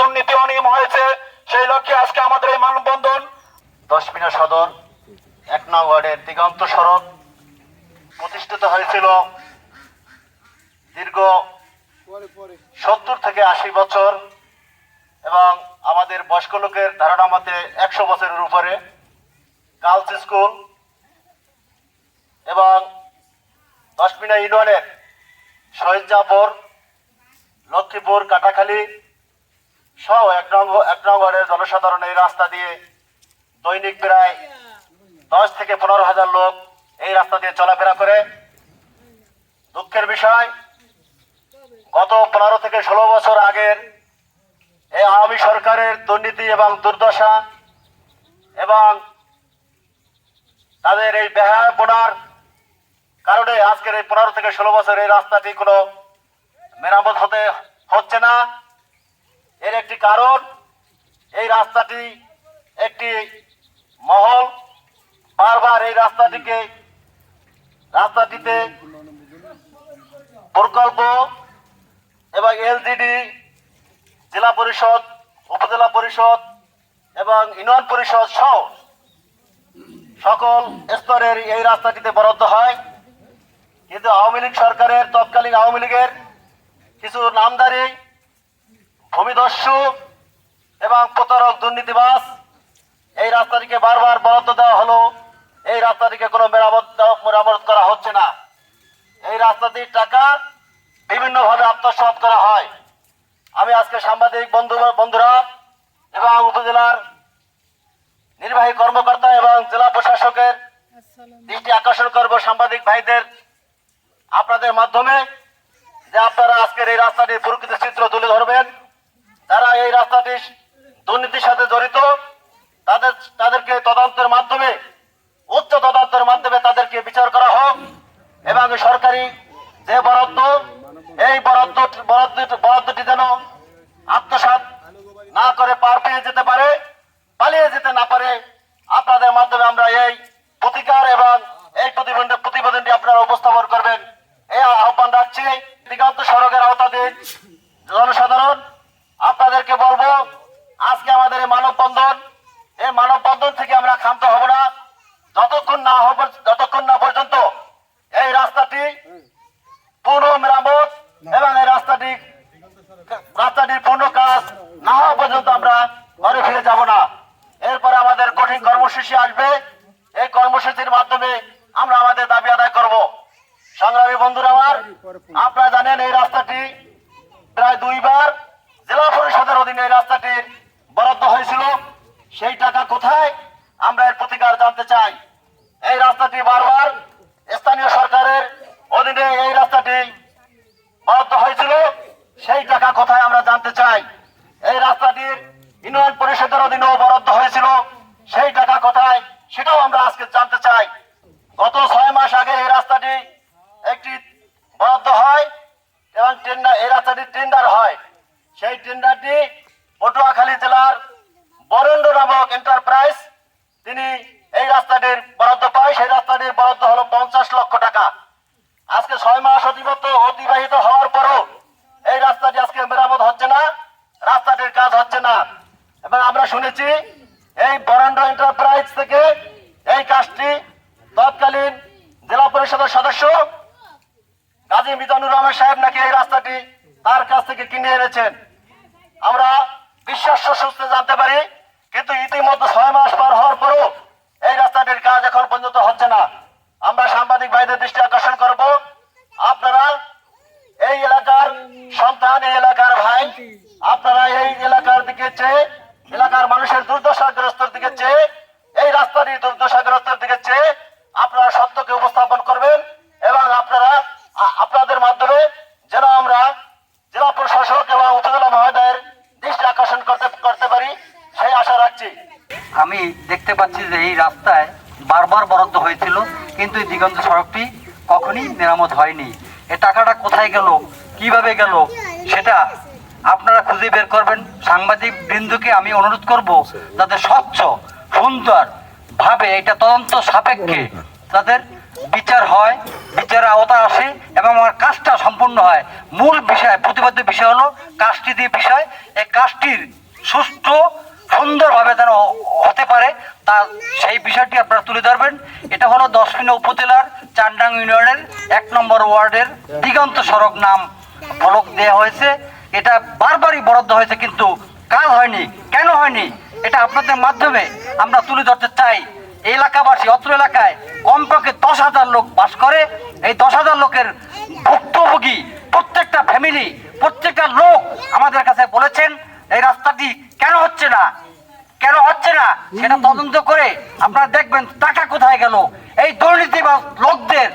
দুর্নীতি অনিয়ম হয়েছে, সেই লক্ষ্যে আজকে আমাদের এই মানববন্ধন। দশমিনা সদর, এক দিগন্ত সড়ক প্রতিষ্ঠিত হয়েছিল দীর্ঘ সত্তর থেকে আশি বছর এবং আমাদের বয়স্ক লোকের ধারণা মতে একশো বছরের উপরে। গার্লস স্কুল এবং দশমিনা ইউনিয়নের শহীদজাপুর লক্ষ্মীপুর, কাটাখালী সহ এক নং এক নং জনসাধারণ এই রাস্তা দিয়ে দৈনিক প্রায় দশ থেকে পনেরো হাজার লোক এই রাস্তা দিয়ে চলাফেরা করে। দুঃখের বিষয়, গত পনেরো থেকে ষোলো বছর আগের আওয়ামী সরকারের দুর্নীতি এবং দুর্দশা এবং তাদের এই ব্যয়াপনার কারণে আজকের এই পনেরো থেকে ষোলো বছর এই রাস্তাটি কোনো মেরামত হতে হচ্ছে না। এর একটি কারণ, এই রাস্তাটি একটি মহল। বারবার এই রাস্তাটিকে, রাস্তাটিতে প্রকল্প এবং এলজিডি, জেলা পরিষদ উপজেলা পরিষদ এবং ইউনিয়ন পরিষদ সহ সকল স্তরের এই রাস্তাটিতে বরাদ্দ হয়। কিন্তু আওয়ামী লীগ সরকারের, তৎকালীন আওয়ামী লীগের কিছু নামদারি ভূমিদস্যু এবং প্রতারক দুর্নীতিবাস এই রাস্তাটিকে বারবার বরাদ্দ দেওয়া হলো। এই রাস্তাটিকে কোনো মেরামত মেরামত করা হচ্ছে না। এই রাস্তাটির টাকা বিভিন্নভাবে আত্মসাৎ করা হয়। আমি আজকে সাংবাদিক বন্ধু বন্ধুরা এবং উপজেলার নির্বাহী কর্মকর্তা এবং জেলা প্রশাসকের দৃষ্টি আকর্ষণ করব সাংবাদিক ভাইদের আপনাদের মাধ্যমে যে আপনারা আজকের এই রাস্তাটির প্রকৃত চিত্র তুলে ধরবেন। যারা এই রাস্তাটি দুর্নীতির সাথে জড়িত তাদের তাদেরকে তদন্তের মাধ্যমে উচ্চ তদন্তের মাধ্যমে তাদেরকে বিচার করা হোক এবং সরকারি যে বরাদ্দ এই বরাদ্দ বরাদ্দ, বরাদ্দটি যেন আত্মসাৎ না করে পার পেয়ে যেতে পারে, পালিয়ে যেতে না পারে, আপনাদের মাধ্যমে আমরা এই প্রতিকার এবং এই প্রতিবন্ধী, প্রতিবেদনটি আপনারা উপস্থাপন করবেন। এই আহ্বান রাখছি, দিগন্ত সড়কের আওতাধীন জনসাধারণ, আপনাদেরকে বলব, আজকে আমাদের এই মানববন্ধন এই মানববন্ধন থেকে আমরা ক্ষান্ত হব না যতক্ষণ না হব যতক্ষণ না পর্যন্ত এই রাস্তাটি পূর্ণ মেরামত এবং এই রাস্তাটি রাস্তাটির পূর্ণ কাজ না হওয়া পর্যন্ত আমরা ঘরে ফিরে যাব না। এরপরে আমাদের কঠিন কর্মসূচি আসবে। এই কর্মসূচির মাধ্যমে আমরা আমাদের দাবি আদায় করব। সংগ্রামী বন্ধুরা আমার, আপনারা জানেন এই রাস্তাটি প্রায় দুইবার জেলা পরিষদের অধীনে এই রাস্তাটির বরাদ্দ হয়েছিল। সেই টাকা কোথায়? আমরা এর প্রতিকার জানতে চাই। এই রাস্তাটি বারবার স্থানীয় সরকারের অধীনে এই রাস্তাটি বরাদ্দ হয়েছিল, সেই টাকা কোথায় আমরা জানতে চাই। এই রাস্তাটির ইউনিয়ন পরিষদের অধীনেও বরাদ্দ হয়েছিল, সেই টাকা কোথায় সেটাও আমরা আজকে জানতে চাই। গত ছয় মাস আগে এই রাস্তাটি একটি বরাদ্দ হয় এবং টেন্ডার, এই রাস্তাটি টেন্ডার হয়। সেই টেন্ডারটি পটুয়াখালী জেলার বরেন্দ্র নামক এন্টারপ্রাইজ তিনি এই রাস্তাটির বরাদ্দ পায়। সেই রাস্তাটির বরাদ্দ হলো পঞ্চাশ লক্ষ টাকা। আজকে ছয় মাস অতিবাহিত অতিবাহিত হওয়ার পরও এই রাস্তাটি আজকে মেরামত হচ্ছে না, রাস্তাটির কাজ হচ্ছে না। এবং আমরা শুনেছি এই বরেন্দ্র এন্টারপ্রাইজ থেকে এই কাজটি তৎকালীন জেলা পরিষদের সদস্য কাজী মিজানুর রহমান সাহেব নাকি এই রাস্তাটি তার কাছ থেকে কিনে এনেছেন। আমরা বিশ্বাস্য সূত্রে জানতে পারি, কিন্তু ইতিমধ্যে ছয় মাস পার হওয়ার পরও এই রাস্তাটির কাজ এখন পর্যন্ত হচ্ছে না। আমরা সাংবাদিক ভাইদের দৃষ্টি আকর্ষণ করব। আপনারা এই এলাকার সন্তান, এই এলাকার ভাই, আপনারা এই এলাকার দিকে চেয়ে, এলাকার মানুষের দুর্দশাগ্রস্তের দিকে চেয়ে, এই রাস্তাটির দুর্দশাগ্রস্তের দিকে চেয়ে আপনারা সত্যকে উপস্থাপন করবেন এবং আপনারা আপনাদের মাধ্যমে যেন আমরা জেলা প্রশাসক এবং উপজেলা মহোদয়ের দৃষ্টি আকর্ষণ করতে করতে পারি, সেই আশা রাখছি। আমি দেখতে পাচ্ছি যে এই রাস্তায় বারবার বরাদ্দ হয়েছিল। কিন্তু এই দিগন্ত সড়কটি কখনই মেরামত হয়নি। এ টাকাটা কোথায় গেল? কীভাবে গেল? সেটা আপনারা খুঁজে বের করবেন। সাংবাদিক বৃন্দকে আমি অনুরোধ করব যাতে স্বচ্ছ, সুন্দর ভাবে এটা তদন্ত সাপেক্ষে তাদের বিচার হয়, বিচারের আওতা আসে এবং আমার কাজটা সম্পূর্ণ হয়। মূল বিষয়, প্রতিবাদ্য বিষয় হলো কাজটি দিয়ে বিষয়, এই কাজটির সুষ্ঠু, সুন্দরভাবে যেন হতে পারে তা সেই বিষয়টি আপনারা তুলে ধরবেন। এটা হলো দশমিনা উপজেলার চান্ডাং ইউনিয়নের এক নম্বর ওয়ার্ডের দিগন্ত সড়ক নাম ফলক দেওয়া হয়েছে। এটা বারবারই বরাদ্দ হয়েছে কিন্তু কাজ হয়নি। কেন হয়নি? এটা আপনাদের মাধ্যমে আমরা তুলে ধরতে চাই। এলাকাবাসী, অত্র এলাকায় কমপক্ষে দশ হাজার লোক বাস করে। এই দশ হাজার লোকের ভুক্তভোগী প্রত্যেকটা ফ্যামিলি প্রত্যেকটা লোক আমাদের কাছে বলেছেন, এই রাস্তাটি কেন হচ্ছে না? কেন হচ্ছে না? সেটা তদন্ত করে আপনারা দেখবেন টাকা কোথায় গেল। এই দুর্নীতিবাজ লোকদের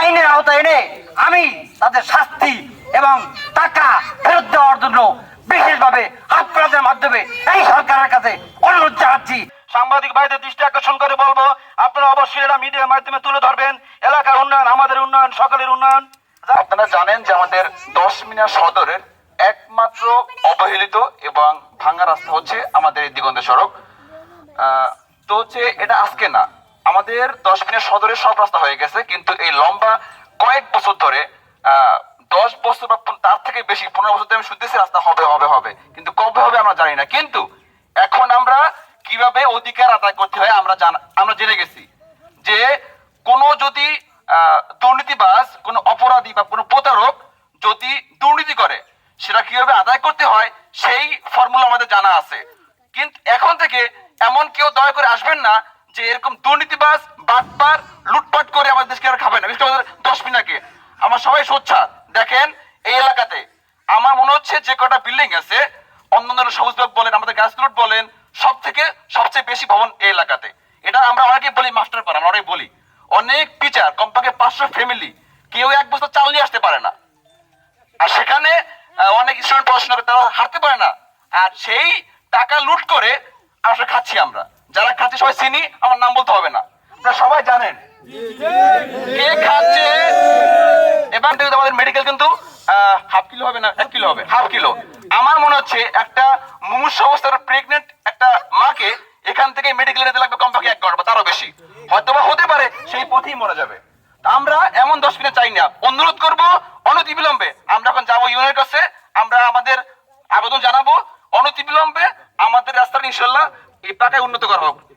আইনের আওতায় এনে আমি তাদের শাস্তি এবং টাকা ফেরত দেওয়ার জন্য বিশেষভাবে আপনাদের মাধ্যমে এই সরকারের কাছে অনুরোধ জানাচ্ছি। সাংবাদিক ভাইদের দৃষ্টি আকর্ষণ করে বলব আপনারা অবশ্যই এটা মিডিয়ার মাধ্যমে তুলে ধরবেন। এলাকার উন্নয়ন আমাদের উন্নয়ন সকলের উন্নয়ন। আপনারা জানেন যে আমাদের দশ মিনার সদরের একমাত্র অবহেলিত এবং ভাঙা রাস্তা হচ্ছে আমাদের এই দিগন্ত সড়ক। তো হচ্ছে এটা আজকে না। আমাদের দশ মিনিট সদরের সব রাস্তা হয়ে গেছে, কিন্তু এই লম্বা কয়েক বছর ধরে দশ বছর বা তার থেকে বেশি, পনেরো বছর ধরে আমি শুনতেছি রাস্তা হবে হবে হবে। কিন্তু কবে হবে আমরা জানি না। কিন্তু এখন আমরা কীভাবে অধিকার আদায় করতে হয় আমরা আমরা জেনে গেছি যে কোনো যদি দুর্নীতিবাজ, কোনো অপরাধী বা কোনো প্রতারক যদি দুর্নীতি করে সেটা কীভাবে আদায় করতে হয়, সেই ফর্মুলা আমাদের জানা আছে। কিন্তু এখন থেকে এমন কেউ দয়া করে আসবেন না যে এরকম দুর্নীতিবাজ, বাটপার, লুটপাট করে আমাদের দেশকে আর খাবে না, বিশেষ করে দশ মিনাকে আমার সবাই সোচ্ছা দেখেন, এই এলাকাতে আমার মনে হচ্ছে যে কটা বিল্ডিং আছে, অন্যান্য সবুজবাগ বলেন, আমাদের গাছগুলোট বলেন সব থেকে সবচেয়ে বেশি ভবন এই এলাকাতে। এটা আমরা অনেকে বলি মাস্টার পাড়া আমরা অনেক বলি। অনেক টিচার কমপক্ষে পাঁচশো ফ্যামিলি কেউ এক বছর চাল নিয়ে আসতে পারে না। আর সেখানে অনেক স্টুডেন্ট পড়াশোনা করে তারা হারতে পারে না। আর সেই টাকা লুট করে আমরা খাচ্ছি আমরা। যারা খাচ্ছে সবাই চিনি, আমার নাম বলতে হবে না। আপনারা সবাই জানেন। কে খাচ্ছে? এবার দেখুন আমাদের মেডিকেল কিন্তু হাফ কিলো হবে না, এক কিলো হবে? হাফ কিলো আমার মনে হচ্ছে একটা মুমূর্ষ অবস্থার প্রেগনেন্ট একটা মাকে এখান থেকে মেডিকেল যেতে লাগবে কমপক্ষে এক ঘণ্টা তারও বেশি। হয়তোবা হতে পারে, সেই পথেই মরে যাবে। আমরা এমন দশ মিনিট চাই না। অনুরোধ করব, অনতিবিলম্বে। আমরা এখন যাব ইউনিয়নের কাছে। আমরা আমাদের আবেদন জানাব। অনতিবিলম্বে আমাদের রাস্তাটা ইনশাল্লাহ এই পাকায় উন্নত করা হোক।